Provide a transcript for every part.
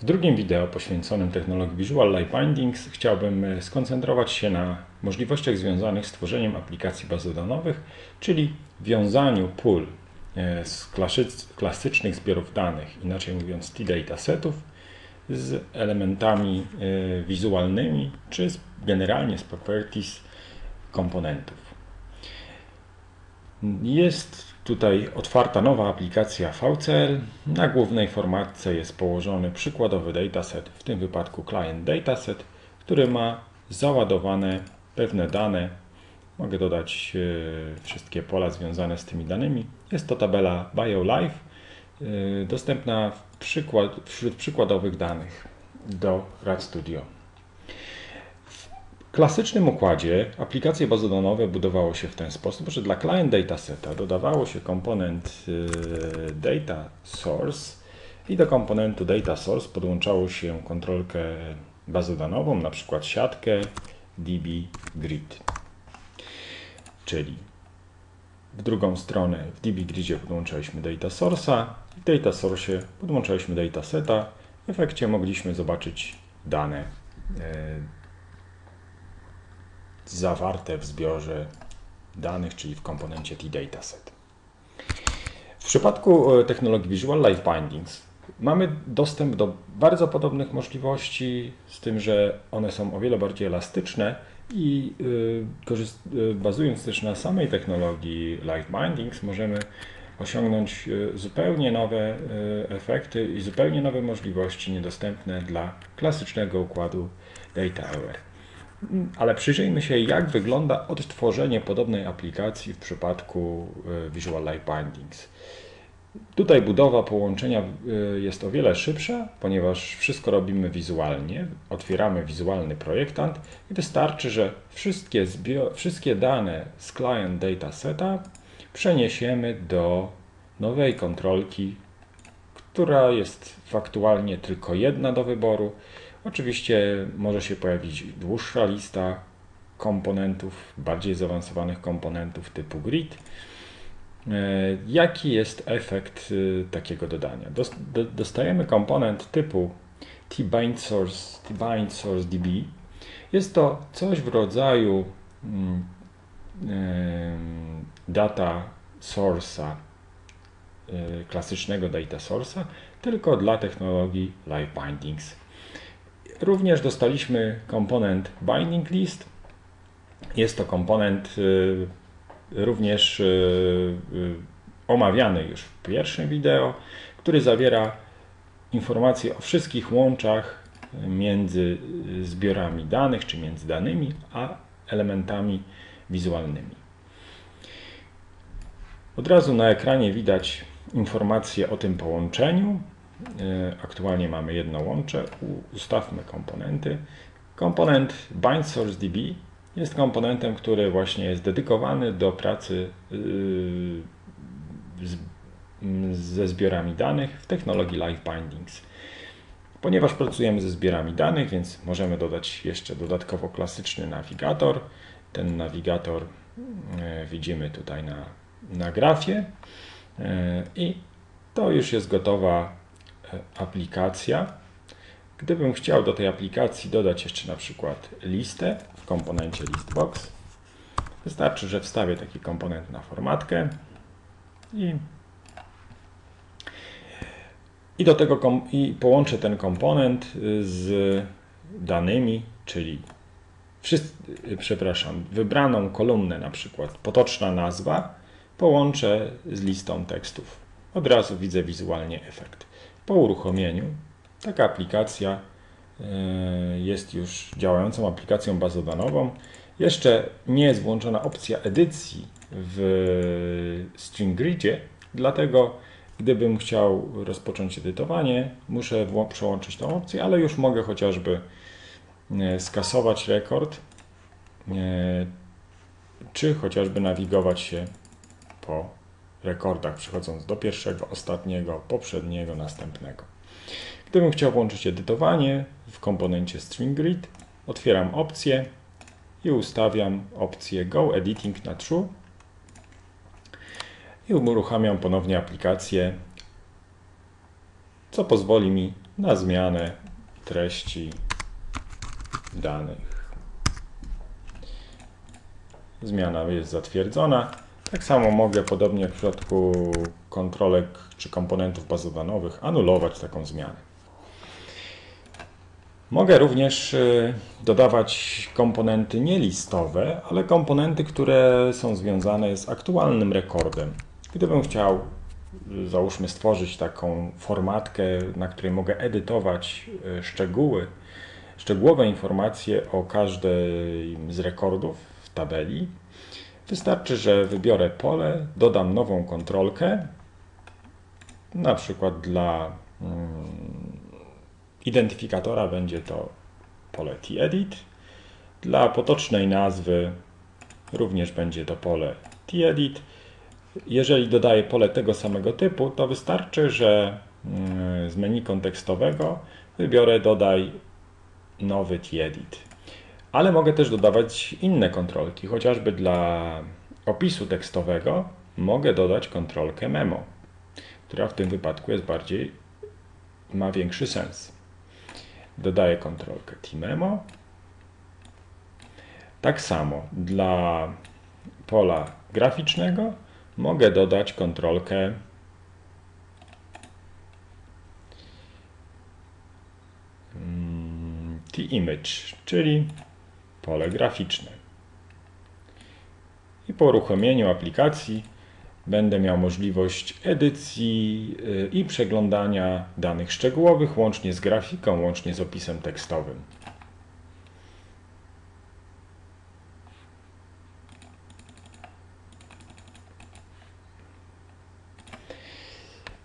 W drugim wideo poświęconym technologii Visual Light Bindings chciałbym e, skoncentrować się na możliwościach związanych z tworzeniem aplikacji bazodanowych, czyli wiązaniu pól e, z klasycznych zbiorów danych, inaczej mówiąc T-datasetów, z elementami e, wizualnymi, czy generalnie z properties komponentów. Jest tutaj otwarta nowa aplikacja VCL. Na głównej formatce jest położony przykładowy dataset, w tym wypadku client dataset, który ma załadowane pewne dane. Mogę dodać e, wszystkie pola związane z tymi danymi. Jest to tabela BioLife, e, dostępna przykład, wśród przykładowych danych do RAD Studio klasycznym układzie aplikacje bazodanowe budowało się w ten sposób, że dla client dataseta dodawało się komponent y, data source i do komponentu data source podłączało się kontrolkę bazodanową, na przykład siatkę db grid. Czyli w drugą stronę w db gridzie podłączaliśmy data source'a, w data source podłączaliśmy dataseta. W efekcie mogliśmy zobaczyć dane y, zawarte w zbiorze danych, czyli w komponencie T-Dataset. W przypadku e, technologii Visual Light Bindings mamy dostęp do bardzo podobnych możliwości, z tym, że one są o wiele bardziej elastyczne i e, e, bazując też na samej technologii Light Bindings możemy osiągnąć zupełnie nowe efekty i zupełnie nowe możliwości niedostępne dla klasycznego układu Data Aware. Ale przyjrzyjmy się, jak wygląda odtworzenie podobnej aplikacji w przypadku e, Visual Light Bindings. Tutaj budowa połączenia e, jest o wiele szybsza, ponieważ wszystko robimy wizualnie. Otwieramy wizualny projektant i wystarczy, że wszystkie, wszystkie dane z client dataseta przeniesiemy do nowej kontrolki, która jest faktualnie tylko jedna do wyboru Oczywiście może się pojawić dłuższa lista komponentów, bardziej zaawansowanych komponentów typu grid. E, jaki jest efekt e, takiego dodania? Dostajemy komponent typu tbind source, source db. Jest to coś w rodzaju mm, data source'a, e, klasycznego data source'a, tylko dla technologii live bindings. Również dostaliśmy komponent binding list. Jest to komponent y, również y, y, omawiany już w pierwszym wideo, który zawiera informacje o wszystkich łączach między zbiorami danych, czy między danymi, a elementami wizualnymi. Od razu na ekranie widać informacje o tym połączeniu. E, aktualnie mamy jedno łącze. Ustawmy komponenty. Komponent bind source db jest komponentem, który właśnie jest dedykowany do pracy y, ze zbiorami danych w technologii Live Bindings. Ponieważ pracujemy ze zbiorami danych, więc możemy dodać jeszcze dodatkowo klasyczny nawigator. Ten nawigator e, widzimy tutaj na, na grafie e, i to już jest gotowa aplikacja. Gdybym chciał do tej aplikacji dodać jeszcze na przykład listę w komponencie listbox, wystarczy, że wstawię taki komponent na formatkę i, i do tego i połączę ten komponent z danymi, czyli wszyscy, przepraszam, wybraną kolumnę, na przykład potoczna nazwa, połączę z listą tekstów. Od razu widzę wizualnie efekt. Po uruchomieniu taka aplikacja e, jest już działającą aplikacją bazodanową. Jeszcze nie jest włączona opcja edycji w StringGridzie, dlatego gdybym chciał rozpocząć edytowanie, muszę przełączyć tą opcję, ale już mogę chociażby e, skasować rekord, e, czy chociażby nawigować się po rekordach, przechodząc do pierwszego, ostatniego, poprzedniego, następnego. Gdybym chciał włączyć edytowanie w komponencie String Grid, otwieram opcję i ustawiam opcję Go Editing na True i uruchamiam ponownie aplikację, co pozwoli mi na zmianę treści danych. Zmiana jest zatwierdzona. Tak samo mogę, podobnie jak w przypadku kontrolek czy komponentów bazodanowych, anulować taką zmianę. Mogę również y, dodawać komponenty nielistowe, ale komponenty, które są związane z aktualnym rekordem. Gdybym chciał, y, załóżmy, stworzyć taką formatkę, na której mogę edytować y, szczegóły, szczegółowe informacje o każdym z rekordów w tabeli, wystarczy, że wybiorę pole, dodam nową kontrolkę, na przykład dla mm, identyfikatora będzie to pole tEdit. Dla potocznej nazwy również będzie to pole tEdit. Jeżeli dodaję pole tego samego typu, to wystarczy, że mm, z menu kontekstowego wybiorę dodaj nowy tEdit. Ale mogę też dodawać inne kontrolki, chociażby dla opisu tekstowego mogę dodać kontrolkę memo, która w tym wypadku jest bardziej, ma większy sens. Dodaję kontrolkę Timemo. Tak samo dla pola graficznego mogę dodać kontrolkę mm, T-Image, czyli pole graficzne. I po uruchomieniu aplikacji będę miał możliwość edycji y, i przeglądania danych szczegółowych, łącznie z grafiką, łącznie z opisem tekstowym.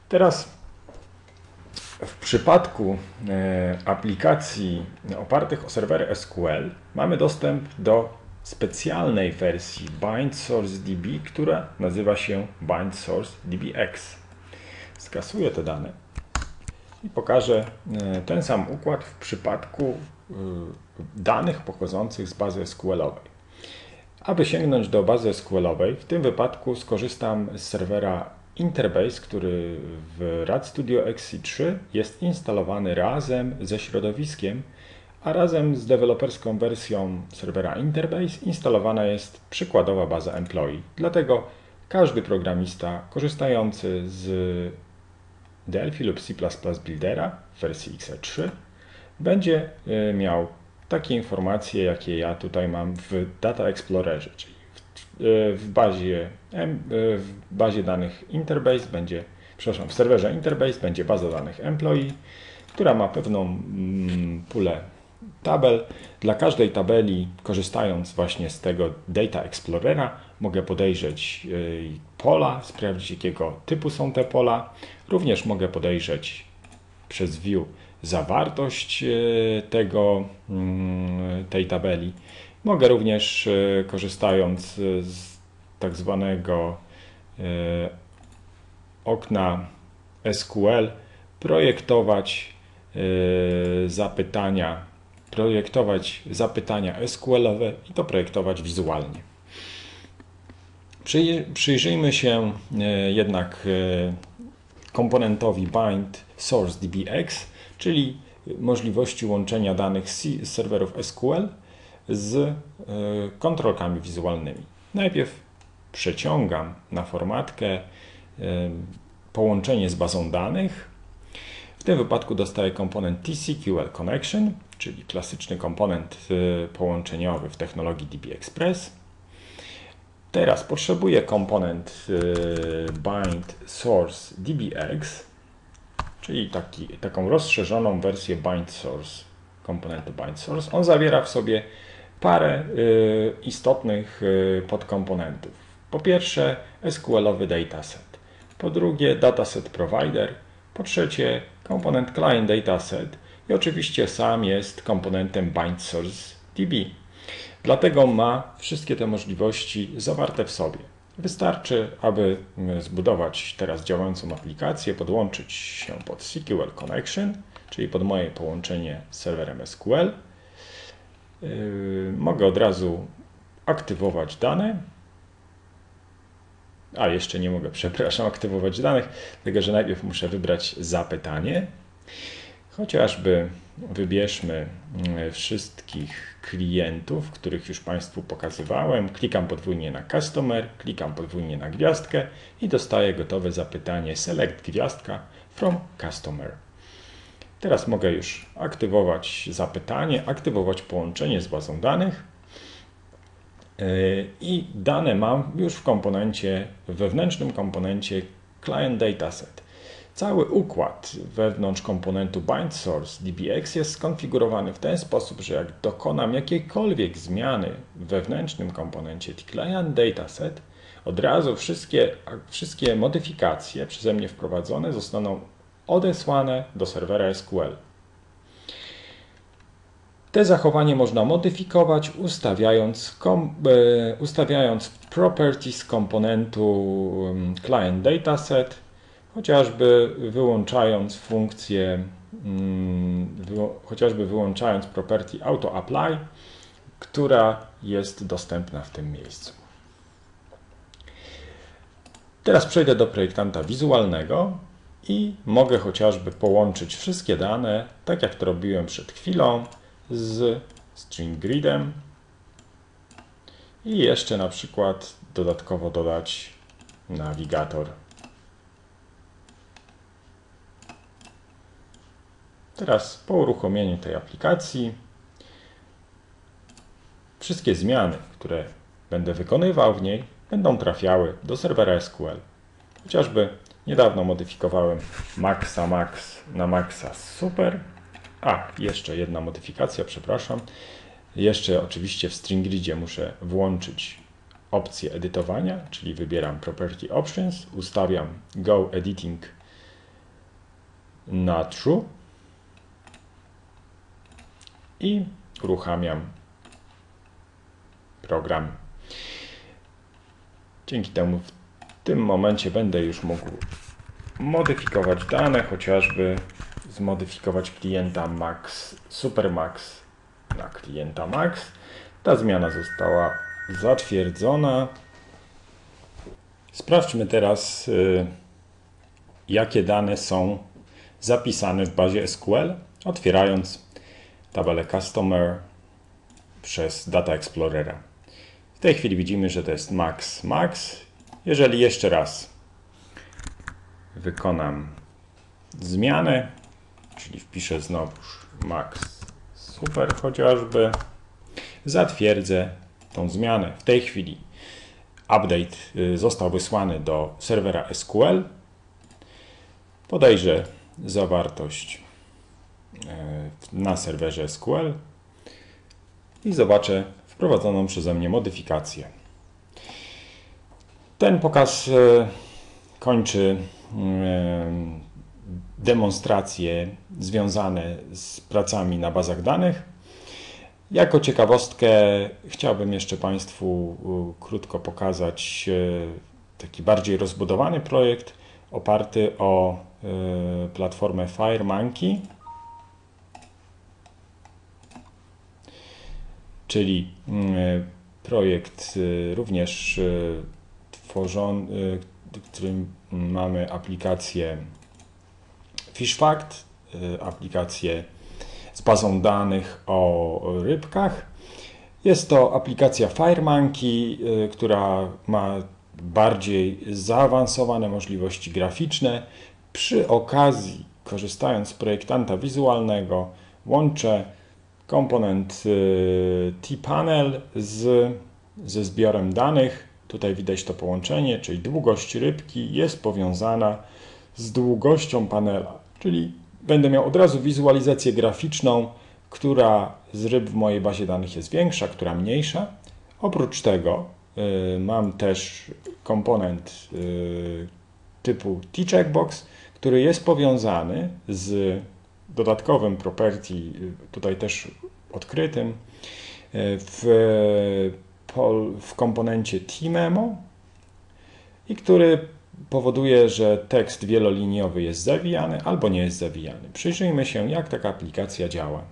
Teraz przypadku e, aplikacji opartych o serwery SQL mamy dostęp do specjalnej wersji Bind Source DB, która nazywa się Bind Source DBX. Skasuję te dane i pokażę e, ten sam układ w przypadku e, danych pochodzących z bazy SQL-owej. Aby sięgnąć do bazy SQL-owej, w tym wypadku skorzystam z serwera Interbase, który w RAD Studio XC3 jest instalowany razem ze środowiskiem, a razem z deweloperską wersją serwera Interbase instalowana jest przykładowa baza employee. Dlatego każdy programista korzystający z Delphi lub C++ Buildera w wersji XE3 będzie e, miał takie informacje, jakie ja tutaj mam w Data Explorerze, czyli w, w bazie, e, w bazie danych Interbase będzie, przepraszam, w serwerze Interbase będzie baza danych employee, która ma pewną mm, pulę tabel. Dla każdej tabeli, korzystając właśnie z tego Data Explorera, mogę podejrzeć y, pola, sprawdzić jakiego typu są te pola. Również mogę podejrzeć przez view zawartość tego, mm, tej tabeli. Mogę również, y, korzystając z tak zwanego okna SQL, projektować zapytania projektować zapytania SQL-owe i to projektować wizualnie. Przyjrzyjmy się e, jednak e, komponentowi bind source dbx, czyli możliwości łączenia danych z serwerów SQL z e, kontrolkami wizualnymi. Najpierw przeciągam na formatkę połączenie z bazą danych. W tym wypadku dostaję komponent TCQL Connection, czyli klasyczny komponent y, połączeniowy w technologii DB Express. Teraz potrzebuję komponent bind source dbx, czyli taki, taką rozszerzoną wersję bind source komponentu bind source. On zawiera w sobie parę y, istotnych podkomponentów. Po pierwsze SQL-owy dataset, po drugie dataset provider, po trzecie komponent client dataset, i oczywiście sam jest komponentem bind source DB. Dlatego ma wszystkie te możliwości zawarte w sobie. Wystarczy, aby zbudować teraz działającą aplikację, podłączyć się pod SQL Connection, czyli pod moje połączenie z serwerem SQL. Yy, mogę od razu aktywować dane. A jeszcze nie mogę, przepraszam, aktywować danych, dlatego że najpierw muszę wybrać zapytanie. Chociażby wybierzmy mm, wszystkich klientów, których już Państwu pokazywałem. Klikam podwójnie na Customer, klikam podwójnie na gwiazdkę i dostaję gotowe zapytanie Select gwiazdka from Customer. Teraz mogę już aktywować zapytanie, aktywować połączenie z bazą danych yy, i dane mam już w komponencie, w wewnętrznym komponencie Client Dataset. Cały układ wewnątrz komponentu bind source DBX jest skonfigurowany w ten sposób, że jak dokonam jakiejkolwiek zmiany w wewnętrznym komponencie client dataset, od razu wszystkie, wszystkie modyfikacje przeze mnie wprowadzone zostaną odesłane do serwera SQL. Te zachowanie można modyfikować ustawiając, kom, e, ustawiając properties komponentu client dataset chociażby wyłączając funkcję, mm, chociażby wyłączając property auto apply, która jest dostępna w tym miejscu. Teraz przejdę do projektanta wizualnego i mogę chociażby połączyć wszystkie dane, tak jak to robiłem przed chwilą, z string gridem i jeszcze na przykład dodatkowo dodać nawigator Teraz po uruchomieniu tej aplikacji wszystkie zmiany, które będę wykonywał w niej, będą trafiały do serwera SQL. Chociażby niedawno modyfikowałem Maxa Max na Maxa Super. A, jeszcze jedna modyfikacja, przepraszam. Jeszcze oczywiście w StringGridzie muszę włączyć opcję edytowania, czyli wybieram Property Options, ustawiam Go Editing na True i uruchamiam program. Dzięki temu w tym momencie będę już mógł modyfikować dane, chociażby zmodyfikować klienta Max, Supermax na klienta Max. Ta zmiana została zatwierdzona. Sprawdźmy teraz, y, jakie dane są zapisane w bazie SQL, otwierając tabelę Customer przez Data Explorera. W tej chwili widzimy, że to jest max max. Jeżeli jeszcze raz wykonam zmianę, czyli wpiszę znowuż max super chociażby, zatwierdzę tą zmianę. W tej chwili update y, został wysłany do serwera SQL. Podejrzę zawartość E, na serwerze SQL i zobaczę wprowadzoną przeze mnie modyfikację. Ten pokaz e, kończy e, demonstracje związane z pracami na bazach danych. Jako ciekawostkę chciałbym jeszcze Państwu krótko pokazać taki bardziej rozbudowany projekt oparty o platformę FireMonkey. czyli e, projekt e, również e, tworzony, w którym mamy aplikację FishFact, aplikację z bazą danych o rybkach. Jest to aplikacja FireMonkey, która ma bardziej zaawansowane możliwości graficzne. Przy okazji, korzystając z projektanta wizualnego, łączę komponent y, tPanel z, ze zbiorem danych. Tutaj widać to połączenie, czyli długość rybki jest powiązana z długością panela, czyli będę miał od razu wizualizację graficzną, która z ryb w mojej bazie danych jest większa, która mniejsza. Oprócz tego y, mam też komponent y, typu t-checkbox, który jest powiązany z dodatkowym property, tutaj też odkrytym, e, w, w komponencie tmemo i który powoduje, że tekst wieloliniowy jest zawijany albo nie jest zawijany. Przyjrzyjmy się, jak taka aplikacja działa.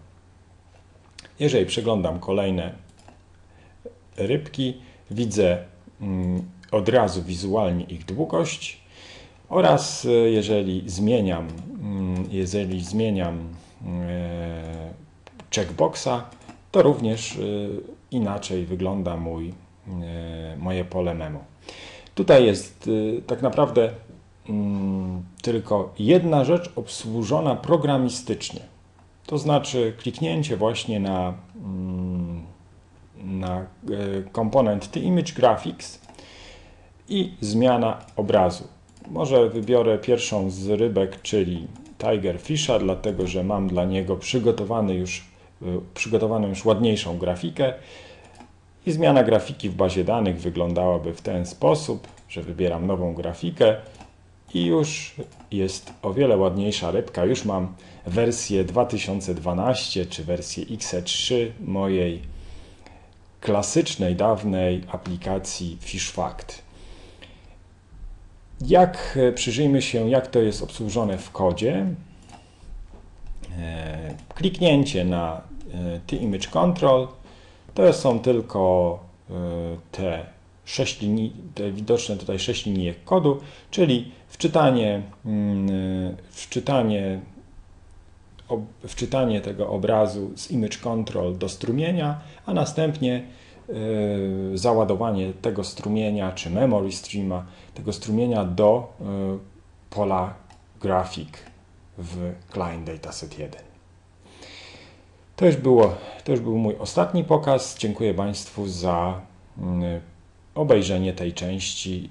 Jeżeli przeglądam kolejne rybki, widzę mm, od razu wizualnie ich długość oraz e, jeżeli zmieniam, mm, jeżeli zmieniam checkboxa, to również inaczej wygląda mój, moje pole memo. Tutaj jest tak naprawdę mm, tylko jedna rzecz obsłużona programistycznie. To znaczy kliknięcie właśnie na, mm, na komponent The Image Graphics i zmiana obrazu. Może wybiorę pierwszą z rybek, czyli Tiger Fisha, dlatego że mam dla niego przygotowany już, y, przygotowaną już ładniejszą grafikę. I zmiana grafiki w bazie danych wyglądałaby w ten sposób, że wybieram nową grafikę i już jest o wiele ładniejsza rybka. Już mam wersję 2012 czy wersję XE3 mojej klasycznej, dawnej aplikacji FishFact. Jak e, przyjrzyjmy się, jak to jest obsłużone w kodzie. E, kliknięcie na e, The Image Control. To są tylko te sześć linii, te widoczne tutaj sześć linijek kodu, czyli wczytanie, mm, wczytanie, wczytanie tego obrazu z Image Control do strumienia, a następnie załadowanie tego strumienia czy memory streama, tego strumienia do pola grafik w Client Dataset 1. To już, było, to już był mój ostatni pokaz. Dziękuję Państwu za y, obejrzenie tej części